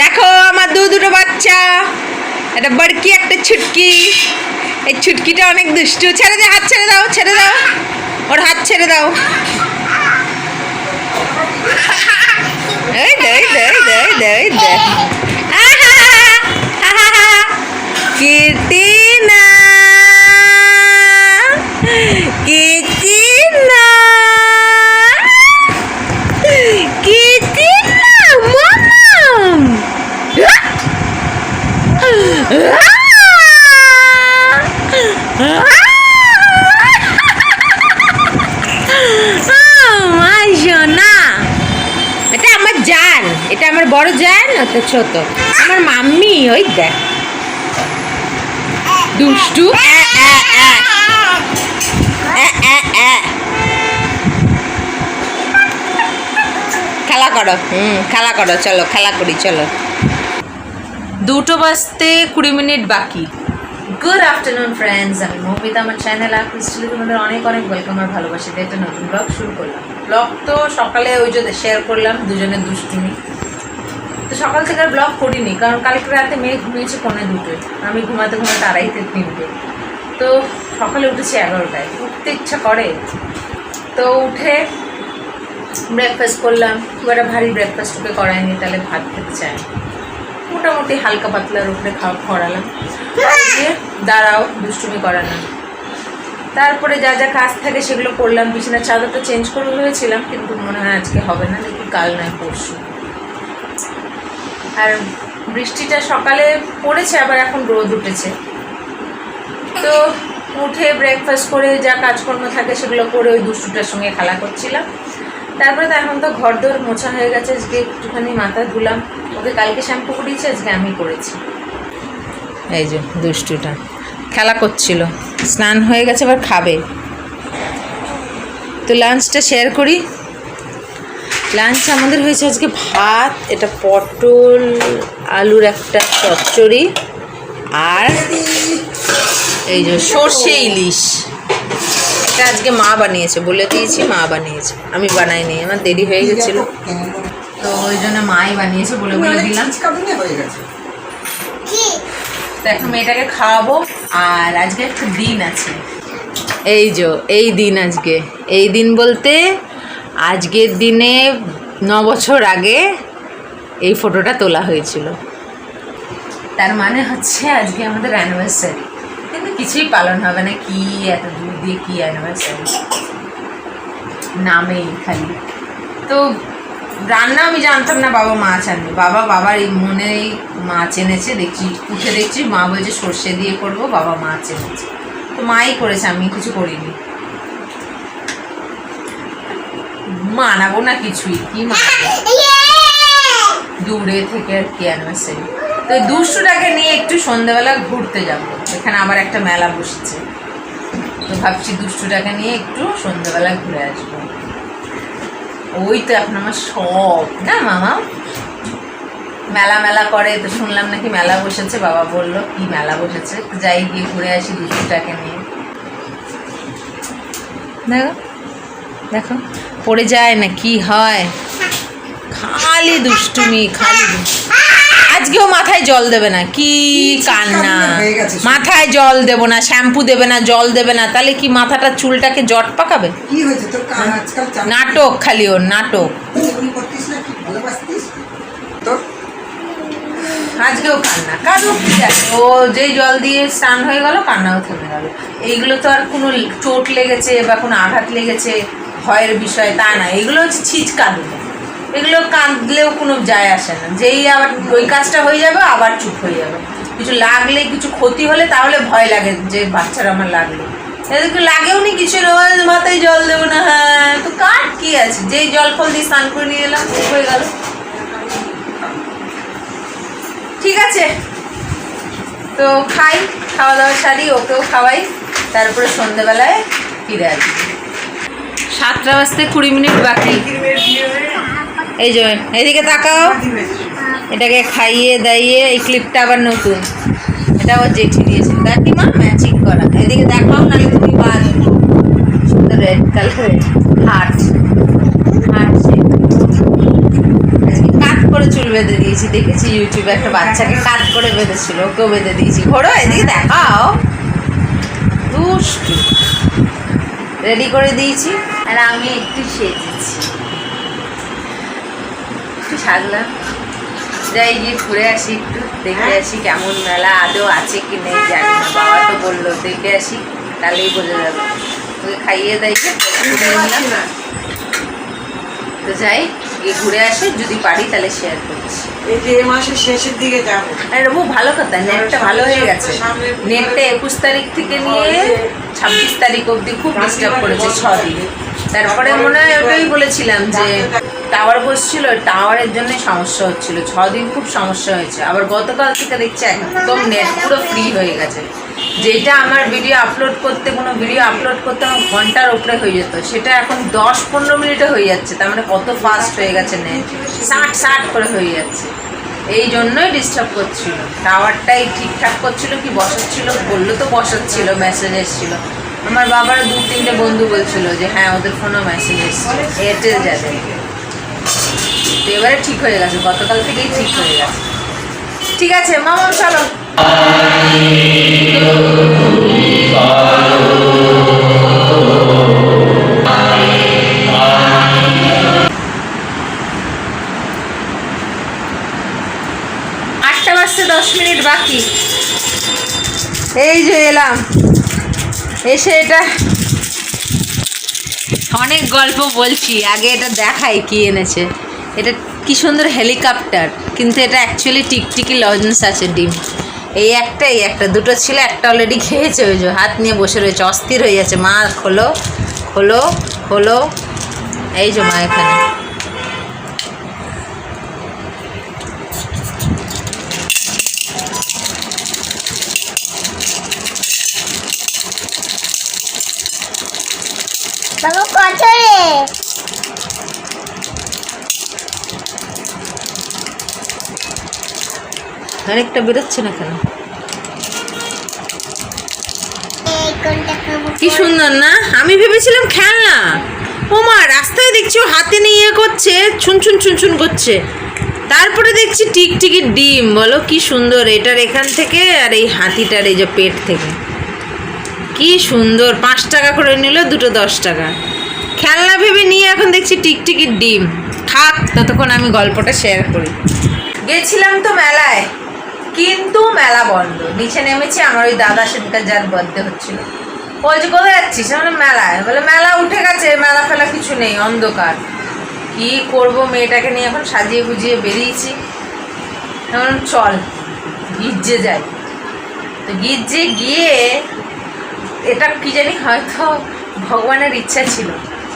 দেখো আমার দু দুটো বাচ্চা। একটা বড়কি, একটা ছুটকি। এই ছুটকিটা অনেক দুষ্টু। ছেড়ে দে, হাত ছেড়ে দাও ছেড়ে দাও। ওর হাত ছেড়ে দাও। এই দে এই দে এই দে এই দে এই দে আহা! কীর্তিনা কীর্তিনা কীর্তিনা মামাম আমার সোনা এটা আমার জান এটা আমার না তো ছোট? আমার মাম্মি ওই দেখ। দুষ্টু। খেলা করো, হুম, খেলা করো, চলো, খেলা করি, চলো। দুটো বাজতে কুড়ি মিনিট বাকি। গুড আফটারনুন ফ্রেন্ডস আমি মৌমিতা, আমার চ্যানেল আর ক্রিস্টালে তোমাদের অনেক অনেক ওয়েলকাম আর ভালোবাসি দিয়ে একটা নতুন ব্লগ শুরু করলাম। ব্লগ তো সকালে ওই যে শেয়ার করলাম দুজনের দুষ্টুমি। তো সকাল থেকে আর ব্লগ করিনি, কারণ কালকে রাতে মেয়ে ঘুমিয়েছে পৌনে দুটোয়। আমি ঘুমাতে ঘুমাতে আড়াইতে তিনটে তো সকালে উঠেছি এগারোটায়। উঠতে ইচ্ছা করে। তো উঠে ব্রেকফাস্ট করলাম। খুব একটা ভারী ব্রেকফাস্ট ওকে করায়নি, তাহলে ভাত খেতে চায় মোটামুটি হালকা পাতলার উপরে খাওয়া খড়ালাম দিয়ে দাঁড়াও, দুষ্টুমি করালাম তারপরে যা যা কাজ থাকে সেগুলো করলাম। বিছানার চাদরটা চেঞ্জ করে ভেবেছিলাম কিন্তু মনে হয় আজকে হবে না, দেখি কাল নয়, পরশু। আর বৃষ্টিটা সকালে পড়েছে, আবার এখন রোদ উঠেছে। তো উঠে ব্রেকফাস্ট করে যা কাজকর্ম থাকে সেগুলো করে ওই দুষ্টুটার সঙ্গে খেলা করছিলাম। তারপরে তো এখন তো ঘর দোর মোছা হয়ে গেছে, আজকে একটুখানি মাথা ধুলাম। ওকে কালকে শ্যাম্পু করিয়েছি, আজকে আমি করেছি। এই যে দুষ্টুটা, খেলা করছিল। স্নান হয়ে গেছে, এবার খাবে। তো লাঞ্চটা শেয়ার করি। লাঞ্চ আমাদের হয়েছে আজকে ভাত এটা পটল আলুর একটা চচ্চড়ি আর এই যে সর্ষে ইলিশ। এটা আজকে মা বানিয়েছে বলে দিয়েছি মা বানিয়েছে। আমি বানাইনি আমার দেরি হয়ে গেছিল। তো ওই জন্য মাই বানিয়েছে বলে বলে দিলাম। হয়ে তো এখন মেয়েটাকে খাওয়াবো আর আজকে একটা দিন আছে। এই যে এই দিন আজকে। এই দিন বলতে আজকের দিনে ন বছর আগে এই ফটোটা তোলা হয়েছিল। তার মানে হচ্ছে আজকে আমাদের অ্যানিভার্সারি কিন্তু কিছুই পালন হবে না, কি এত দূর দিয়ে কী অ্যানিভার্সারি নামেই খালি। তো রান্না আমি জানতাম না বাবা মাছ আনবে বাবা বাবার এই মনেই মাছ এনেছে দেখছি, উঠে দেখছি, মা বলছে সর্ষে দিয়ে করব, বাবা মাছ এনেছে তো মাই করেছে, আমি কিছু করিনি। মানাবো না কিছুই। কি দূরে থেকে আর কি অ্যানিভার্সারি তো দুষ্টুটাকে নিয়ে একটু সন্ধ্যেবেলা ঘুরতে যাব। এখানে আবার একটা মেলা বসেছে। তো ভাবছি দুষ্টুটাকে নিয়ে একটু সন্ধ্যেবেলা ঘুরে আসব। ওই তো এখন আমার সব না মামা? মেলা মেলা করে তো শুনলাম নাকি মেলা বসেছে বাবা বলল কি মেলা বসেছে? যাই গিয়ে ঘুরে আসি দুষ্টুটাকে নিয়ে। দেখো। দেখো। পড়ে যায় না কি হয়? খালি দুষ্টুমি খালি। আজকেও মাথায় জল দেবে না কি কান্না। মাথায় জল দেবো না শ্যাম্পু দেবে না জল দেবে না তাহলে কি মাথাটা চুলটাকে জট পাকাবে? নাটক খালি ওর নাটক। আজকেও কান্না কাঁদুক কি আছে ও যেই জল দিয়ে স্নান হয়ে গেল কান্নাও থেমে গেল। এইগুলো তো আর কোনো চোট লেগেছে বা কোনো আঘাত লেগেছে ভয়ের বিষয়, তা না। এগুলো হচ্ছে ছিচ কাঁদুক এগুলো কাঁদলেও কোনো যায় আসে না। যেই আবার ওই কাজটা হয়ে যাবে, আবার চুপ হয়ে যাবে। কিছু লাগলে, কিছু ক্ষতি হলে তাহলে ভয় লাগে যে, বাচ্চারা আমার লাগল। এদেরকে লাগেও নি কিছু, রোজ মাথায় জল দেবো না। হ্যাঁ তো কার কি আছে? যেই জল ফল দিয়ে স্নান করে নিয়ে এলাম ঠিক হয়ে গেল। ঠিক আছে। তো খাই, খাওয়া দাওয়া সারি, ওকেও খাওয়াই। তারপরে সন্ধেবেলায় ফিরে আসি। সাতটা বাজতে কুড়ি মিনিট বাকি। এই যে, এদিকে তাকাও। এটাকে খাইয়ে দাইয়ে এই ক্লিপটা আবার নতুন। এটা আবার জেঠি দিয়েছিল কাকিমা ম্যাচিং করা। এদিকে দেখাও নাহলে তুমি বাদ? সুন্দর রেড কালারের আজকে কাট করে চুল বেঁধে দিয়েছি। দেখেছি ইউটিউবে একটা বাচ্চাকে কাট করে বেঁধেছিল। ওকেও বেঁধে দিয়েছি। ঘোরো এদিকে দেখাও। দুষ্টু। রেডি করে দিয়েছি। আমি একটু সেজেছি। একটু সাজলাম। যাই গিয়ে ঘুরে আসি একটু দেখে আসি কেমন মেলা আদৌ আছে কি নেই জানি না। বাবা তো বলল দেখে আসি তাহলেই বোঝা যাবে। ওকে খাইয়ে দেয় তো যাই গিয়ে ঘুরে আসি যদি পারি তাহলে শেয়ার করছি। এই যে এ মাসের শেষের দিকে যাব। আর খুব ভালো কথা নেটটা ভালো হয়ে গেছে। নেটটা একুশ তারিখ থেকে নিয়ে ছাব্বিশ তারিখ অবধি খুব ডিস্টার্ব করেছে ছ দিন। তারপরে মনে হয় ওটাই বলেছিলাম যে টাওয়ার বসছিল টাওয়ারের জন্য সমস্যা হচ্ছিল। ছদিন দিন খুব সমস্যা হয়েছে। আবার গতকাল থেকে দেখছি একদম নেট পুরো ফ্রি হয়ে গেছে। যেটা আমার ভিডিও আপলোড করতে, কোনো ভিডিও আপলোড করতে আমার ঘণ্টার উপরে হয়ে যেত। সেটা এখন দশ পনেরো মিনিটে হয়ে যাচ্ছে, তার মানে কত ফাস্ট হয়ে গেছে নেট ষাট ষাট করে হয়ে যাচ্ছে। এই জন্যই ডিস্টার্ব করছিল। টাওয়ারটাই ঠিকঠাক করছিল কি বসাচ্ছিল? বলল তো বসাচ্ছিল মেসেজ এসেছিল। আমার বাবার দু, তিনটে বন্ধু বলছিল যে হ্যাঁ ওদের ফোনেও মেসেজ এসেছিল। এয়ারটেল যাদের এবারে ঠিক হয়ে গেছে, গতকাল থেকেই ঠিক হয়ে গেছে। ঠিক আছে, মামা, চলো। আটটা বাজতে দশ মিনিট বাকি। এই যে এলাম। এসে এটা অনেক গল্প বলছি আগে এটা দেখাই কি এনেছে। এটা কি সুন্দর হেলিকপ্টার কিন্তু এটা অ্যাকচুয়ালি টিকটিকি লজেন্স আছে ডিম। এই একটাই একটা। দুটো ছিল, একটা অলরেডি খেয়েছে, ওই যে হাত নিয়ে বসে রয়েছে, অস্থির হয়ে যাচ্ছে মা, খোলো খোলো খোলো। এই যে মা এখানে বাবা কত রে আরেকটা বেরোচ্ছে না কেন? কি সুন্দর না? আমি ভেবেছিলাম খেলনা। ও মা রাস্তায় দেখছি ও হাতে নিয়ে ইয়ে করছে, ছুন ছুন ছুন ছুন করছে। তারপরে দেখছি টিকটিকি ডিম, বলো কি সুন্দর, এটার এখান থেকে আর এই হাতিটার এই যে পেট থেকে। কি সুন্দর, পাঁচ টাকা করে নিল, দুটো দশ টাকা। খেলনা ভেবে নিয়ে এখন দেখছি টিকটিকির ডিম। থাক, ততক্ষণ আমি গল্পটা শেয়ার করি। গেছিলাম তো মেলায়। কিন্তু মেলা বন্ধ। নিচে নেমেছি, আমার ওই দাদা সেদিনকার যার বার্থডে হচ্ছিল। বলছে, কোথায় যাচ্ছিস? মানে মেলায়। বলে, মেলা উঠে গেছে, মেলা ফেলা কিছু নেই, অন্ধকার। কি করব মেয়েটাকে নিয়ে এখন সাজিয়ে গুজিয়ে বেরিয়েছি। এখন চল, গির্জে যাই। তো গির্জে গিয়ে এটা কি জানি, হয়তো ভগবানের ইচ্ছা ছিল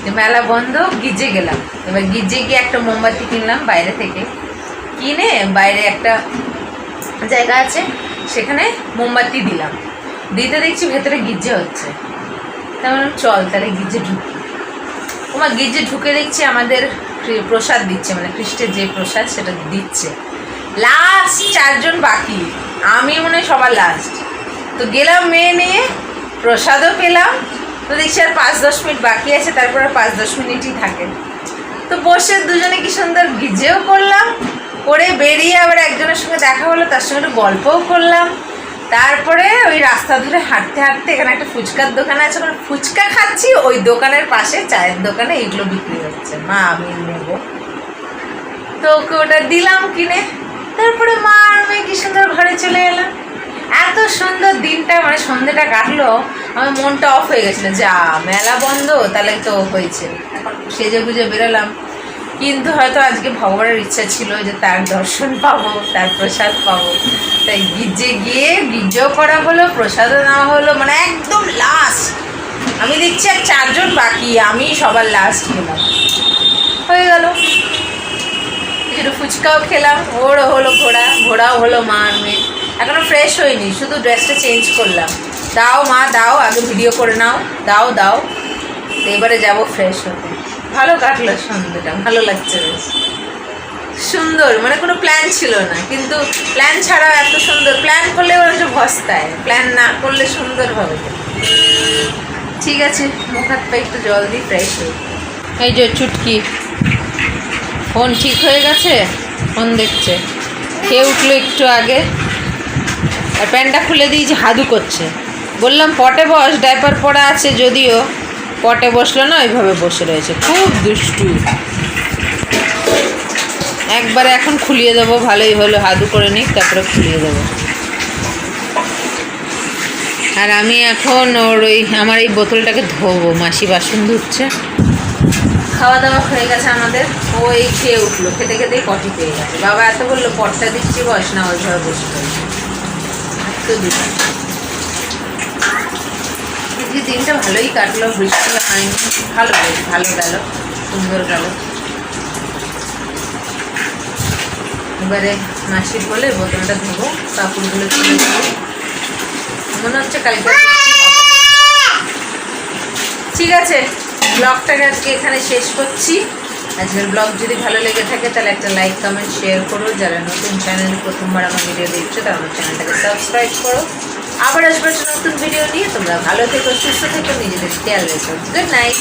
যে মেলা বন্ধ, গির্জে গেলাম। এবার গির্জে গিয়ে একটা মোমবাতি কিনলাম বাইরে থেকে। কিনে বাইরে একটা জায়গা আছে, সেখানে মোমবাতি দিলাম। দিতে দেখছি ভেতরে গির্জে হচ্ছে। তাই বললাম চল তাহলে গির্জে ঢুকি। ওমা, গির্জে ঢুকে দেখছি আমাদের প্রসাদ দিচ্ছে মানে খ্রিস্টের যে প্রসাদ সেটা দিচ্ছে। লাস্ট চারজন বাকি। আমি মনে হয় সবার লাস্ট তো গেলাম মেয়ে নিয়ে, প্রসাদও পেলাম। তো দেখছি আর পাঁচ দশ মিনিট বাকি আছে, তারপর আর পাঁচ দশ মিনিটই থাকে। তো বসে দুজনে কি সুন্দর গিজেও করলাম। করে বেরিয়ে আবার একজনের সঙ্গে দেখা হলো, তার সঙ্গে একটু গল্পও করলাম। তারপরে ওই রাস্তা ধরে হাঁটতে হাঁটতে এখানে একটা ফুচকার দোকান আছে ওখানে ফুচকা খাচ্ছি, ওই দোকানের পাশে চায়ের দোকানে এগুলো বিক্রি হচ্ছে। মা, আমি নেব। তো ওকে ওটা দিলাম কিনে। তারপরে মা আর মেয়ে কি সুন্দর ঘরে চলে এলাম। এত সুন্দর দিনটা মানে সন্ধ্যেটা কাটলো, আমার মনটা অফ হয়ে গেছিল। যা, মেলা বন্ধ, তাহলে তো হয়েছে। এখন সেজে গুজে বেরোলাম। কিন্তু হয়তো আজকে ভগবানের ইচ্ছা ছিল যে তার দর্শন পাবো, তার প্রসাদ পাবো। তাই গির্জে গিয়ে গির্জেও করা হলো, প্রসাদও নেওয়া হলো মানে একদম লাস্ট আমি দেখছি আর চারজন বাকি, আমি সবার লাস্ট গেলাম হয়ে গেল। একটু ফুচকাও খেলাম, ওরও হলো ঘোড়া, ঘোড়াও হলো মা আর মেয়ে। এখনও ফ্রেশ হয়নি, শুধু ড্রেসটা চেঞ্জ করলাম। দাও মা, দাও, আগে ভিডিও করে নাও। দাও দাও। এবারে যাব ফ্রেশ হতে। ভালো কাটলো সন্ধ্যেটা, ভালো লাগছে বেশ। সুন্দর মানে কোনো প্ল্যান ছিল না, কিন্তু প্ল্যান ছাড়াও এত সুন্দর। প্ল্যান করলে বরঞ্চ ভস্তায় প্ল্যান না করলে সুন্দর হবে ঠিক আছে, মুখ হাত পা একটু জল দিই ফ্রেশ হই এই যে চুটকি, ফোন ঠিক হয়ে গেছে? ফোন দেখছে। খেয়ে উঠল একটু আগে? আর প্যান্টটা খুলে দিয়েছে হাদু করছে। বললাম, পটে বস, ডাইপার পরা আছে যদিও। পটে বসল না, ওইভাবে বসে রয়েছে। খুব দুষ্টু। একবারে এখন খুলিয়ে দেবো, ভালোই হলো। হাদু করে নিক, তারপরে খুলিয়ে দেবো। আর আমি এখন ওর ওই, আমার এই বোতলটাকে ধোবো। মাসি বাসন ধুচ্ছে। খাওয়া দাওয়া হয়ে গেছে আমাদের। ও এই খেয়ে উঠল। খেতে খেতেই পটি পেয়ে গেছে। বাবা এত বলল, পটটা দিচ্ছি, বস, না, ওইভাবে বসে দিনটা ভালোই কাটলো বৃষ্টি হয়নি, ভালো বেশ ভালো গেল, সুন্দর গেল। এবারে মাসির বলে বোতলটা ধোবো, কাপড়গুলো তুলে দেবো মনে হচ্ছে কালকে। ঠিক আছে, ব্লগটাকে আজকে এখানে শেষ করছি। আজকের ব্লগ যদি ভালো লেগে থাকে, তাহলে একটা লাইক কমেন্ট শেয়ার করো। যারা নতুন চ্যানেল প্রথমবার আমার ভিডিও দেখছ, তারা আমার চ্যানেলটাকে সাবস্ক্রাইব করো। আবার আসব নতুন ভিডিও নিয়ে। তোমরা ভালো থেকো, সুস্থ থেকো, নিজেদের খেয়াল রেখো। Good night